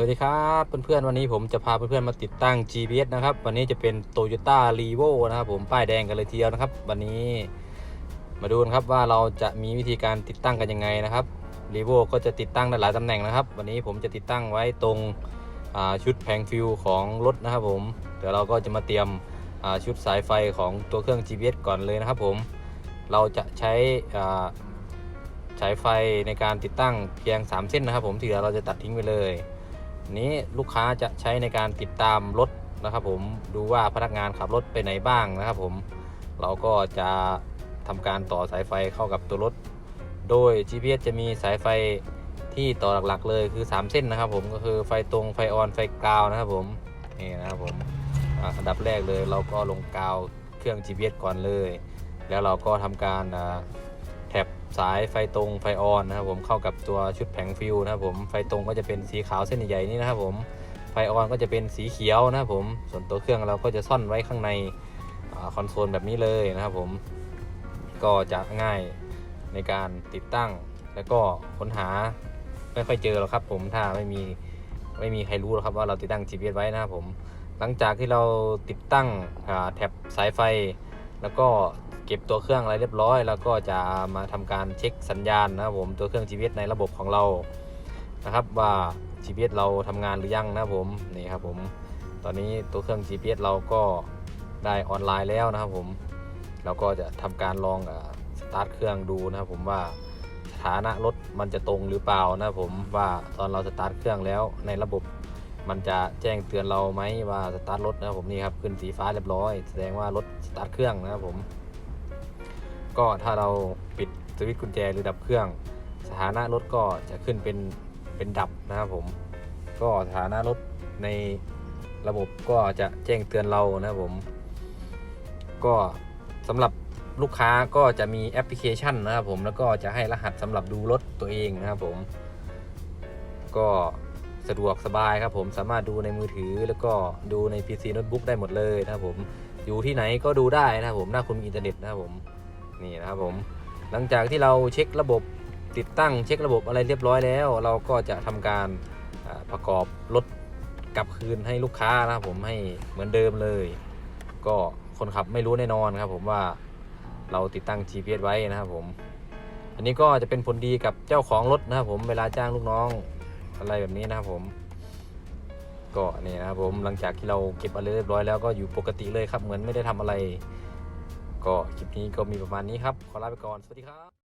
สวัสดีครับเพื่อนๆวันนี้ผมจะพาเพื่อนๆมาติดตั้ง GPS นะครับ วันนี้จะเป็น Toyota r e v o นะครับผมป้ายแดงกันเลยทีเดียวนะครับ วันนี้มาดูกันครับว่าเราจะมีวิธีการติดตั้งกันยังไงนะครับ r e v o ก็จะติดตั้งได้หลายตำแหน่งนะครับ วันนี้ผมจะติดตั้งไว้ตรงชุดแผงฟิวของรถนะครับผมเดี๋ยวเราก็จะมาเตรียมชุดสายไฟของตัวเครื่อง GPS ก่อนเลยนะครับผมเราจะใช้สายไฟในการติดตั้งเพียง 3 เส้นนะครับ ผมที่เหลือเราจะตัดทิ้งไปเลย นี้ลูกค้าจะใช้ในการติดตามรถนะครับ ผมดูว่าพนักงานขับรถไปไหนบ้างนะครับ ผมเราก็จะทำการต่อสายไฟเข้ากับตัวรถ โดย GPS จะมีสายไฟที่ต่อหลักๆ เลยคือ 3 เส้นนะครับ ผมก็คือไฟตรงไฟออนไฟกราวนะครับผมนี่นะครับผมอันดับแรกเลยเราก็ลงกาวเครื่อง GPS ก่อนเลย แล้วเราก็ทำการอ่า แถบสายไฟตรงไฟออนนะครับผมเข้ากับตัวชุดแผงฟิวนะครับผมไฟตรงก็จะเป็นสีขาวเส้นใหญ่ๆนี่นะครับผมไฟออนก็จะเป็นสีเขียวนะครับผมส่วนตัวเครื่องเราก็จะซ่อนไว้ข้างในอคอนโซลแบบนี้เลยนะครับผมก็จะง่ายในการติดตั้ง แล้วก็ค้นหาไม่ค่อยเจอหรอกครับ ผมถ้าไม่มีไม่มีใครรู้หรอกครับว่าเราติดตั้ง GPS ไว้นะครับผมหลังจากที่เราติดตั้งแถบสายไฟ แล้วก็ เก็บตัวเครื่องอะไรเรียบร้อย แล้วก็จะมาทำการเช็คสัญญาณนะครับผมตัวเครื่อง GPS ในระบบของเรานะครับว่า GPS เราทำงานหรือยังนะครับผมนี่ครับผมตอนนี้ตัวเครื่อง GPS เราก็ได้ออนไลน์แล้วนะครับผมเราก็จะทำการลองสตาร์ทเครื่องดูนะครับผมว่าสถานะรถมันจะตรงหรือเปล่านะครับผมว่าตอนเราสตาร์ทเครื่องแล้วในระบบมันจะแจ้งเตือนเราไหมว่าสตาร์ทรถนะครับผมนี่ครับขึ้นสีฟ้าเรียบร้อย แสดงว่ารถสตาร์ทเครื่องนะครับผม ก็ถ้าเราปิดสวิตช์กุญแจหรือดับเครื่อง สถานะรถก็จะขึ้นเป็นเป็นดับนะครับผม ก็สถานะรถในระบบก็จะแจ้งเตือนเรานะครับผม ก็สำหรับลูกค้าก็จะมีแอปพลิเคชันนะครับผมแล้วก็จะให้รหัสสำหรับดูรถตัวเองนะครับผม ก็สะดวกสบายครับผมสามารถดูในมือถือแล้วก็ดูใน PC โน้ตบุ๊กได้หมดเลยนะครับผมอยู่ที่ไหนก็ดูได้นะครับผมถ้าคุณมีอินเทอร์เน็ตนะครับผม นี่นะครับผม หลังจากที่เราเช็คระบบติดตั้งเช็คระบบอะไรเรียบร้อยแล้ว เราก็จะทำการประกอบรถกลับคืนให้ลูกค้านะครับผมให้เหมือนเดิมเลย ก็คนขับไม่รู้แน่นอนครับผมว่าเราติดตั้ง GPS ไว้นะครับผม อันนี้ก็จะเป็นผลดีกับเจ้าของรถนะครับผมเวลาจ้างลูกน้องอะไรแบบนี้นะครับผมก็นี่นะครับผมหลังจากที่เราเก็บอะไรเรียบร้อยแล้วก็อยู่ปกติเลยครับเหมือนไม่ได้ทำอะไร ก็คลิปนี้ก็มีประมาณนี้ครับ ขอลาไปก่อน สวัสดีครับ